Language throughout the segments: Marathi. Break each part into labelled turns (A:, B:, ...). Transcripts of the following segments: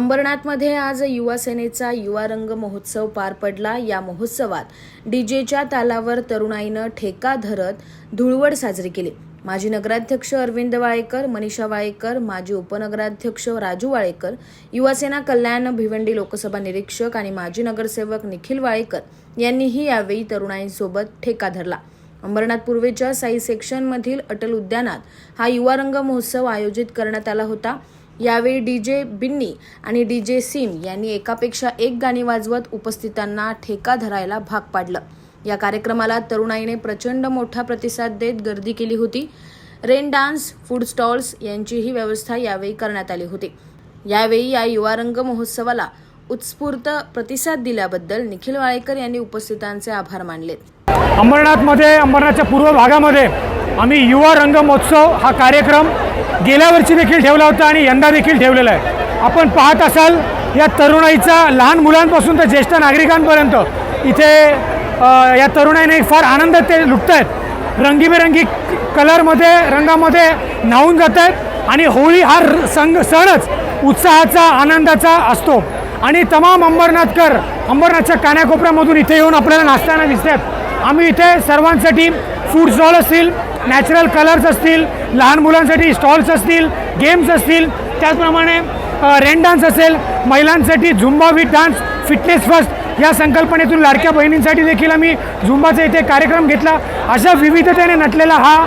A: अंबरनाथमध्ये आज युवा सेनेचा युवा रंग महोत्सव पार पडला. या महोत्सवात डीजेच्या तालावर तरुणाईनं ठेका धरत धुळवड साजरी केली. माजी नगराध्यक्ष अरविंद वाळेकर मनीषा वाळेकर माजी उपनगराध्यक्ष राजू वाळेकर युवासेना कल्याण भिवंडी लोकसभा निरीक्षक आणि माजी नगरसेवक निखिल वाळेकर यांनीही यावेळी तरुणाईंसोबत ठेका धरला. अंबरनाथ पूर्वेच्या साई सेक्शनमधील अटल उद्यानात हा युवा रंग महोत्सव आयोजित करण्यात आला होता. यावेळी डी जे बिन्नी आणि डी जे सिम यांनी एकापेक्षा एक गाणी वाजवत उपस्थितांना ठेका धरायला भाग पाडलं. या कार्यक्रमाला तरुणाईने प्रचंड मोठा प्रतिसाद देत गर्दी केली होती. रेन डान्स फूड स्टॉल्स यांचीही व्यवस्था यावेळी करण्यात आली होती. यावेळी या युवा रंग महोत्सवाला उत्स्फूर्त प्रतिसाद दिल्याबद्दल निखिल वाळेकर यांनी उपस्थितांचे आभार मानले.
B: अंबरनाथमध्ये अंबरनाथच्या पूर्व भागामध्ये आम्ही युवा रंग महोत्सव हा कार्यक्रम गेल्या वर्षी देखील ठेवला होता आणि यंदा देखील ठेवलेला आहे. आपण पाहत असाल या तरुणाईचा लहान मुलांपासून तर ज्येष्ठ नागरिकांपर्यंत इथे या तरुणाईने फार आनंद ते लुटत आहेत रंगीबेरंगी कलरमध्ये रंगामध्ये न्हावून जात आहेत आणि होळी हा र- संग सणच उत्साहाचा आनंदाचा असतो. आणि तमाम अंबरनाथकर अंबरनाथच्या कान्याकोपऱ्यामधून इथे येऊन आपल्याला नाचताना दिसतात आम्ही इथे सर्वांसाठी फूड स्टॉल असतील नॅचरल कलर्स असतील लहान मुलांसाठी स्टॉल्स असतील गेम्स असतील त्याचप्रमाणे रेन डान्स असेल महिलांसाठी Zumba with dance fitness first या संकल्पनेतून लाडक्या बहिणींसाठी देखील आम्ही झुंबाचा इथे कार्यक्रम घेतला. अशा विविधतेने नटलेला हा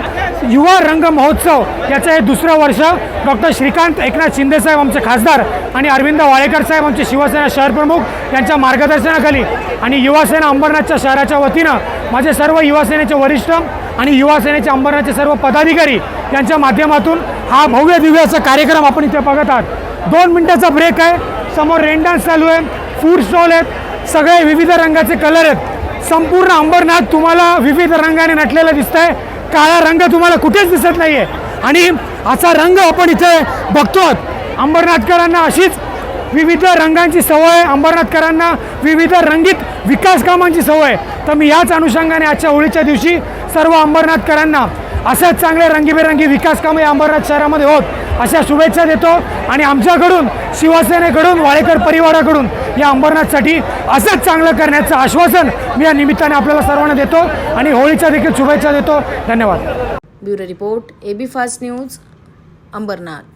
B: युवा रंग महोत्सव याचं हे दुसरं वर्ष. डॉक्टर श्रीकांत एकनाथ शिंदेसाहेब आमचे खासदार आणि अरविंद वाळेकर साहेब आमचे शिवसेना शहर प्रमुख यांच्या मार्गदर्शनाखाली आणि युवासेना अंबरनाथच्या शहराच्या वतीनं माझे सर्व युवासेनेचे वरिष्ठ आणि युवासेनेचे अंबरनाथचे सर्व पदाधिकारी यांच्या माध्यमातून हा भव्य दिव्याचा कार्यक्रम आपण इथे बघत आहात. दोन मिनिटाचा ब्रेक आहे. समोर रेन डान्स चालू आहे. फूड स्टॉल आहेत. सगळे विविध रंगाचे कलर आहेत. संपूर्ण अंबरनाथ तुम्हाला विविध रंगाने नटलेलं दिसत आहे काळा रंग तुम्हाला कुठेच दिसत नाही आहे आणि असा रंग आपण इथे बघतो अंबरनाथकरांना अशीच विविध रंगांची सवय अंबरनाथकरांना विविध रंगीत विकास कामांची सवय. तर मी याच अनुषंगाने आजच्या होळीच्या दिवशी सर्व अंबरनाथकरांना असंच चांगले रंगीबेरंगी विकास कामे या अंबरनाथ शहरामध्ये होत अशा शुभेच्छा देतो. आणि आमच्याकडून शिवसेनेकडून वाळेकर परिवाराकडून या अंबरनाथसाठी असंच चांगलं करण्याचं आश्वासन मी या निमित्ताने आपल्याला सर्वांना देतो. आणि होळीच्या देखील शुभेच्छा देतो. धन्यवाद.
A: Bureau report AB fast news Ambernath.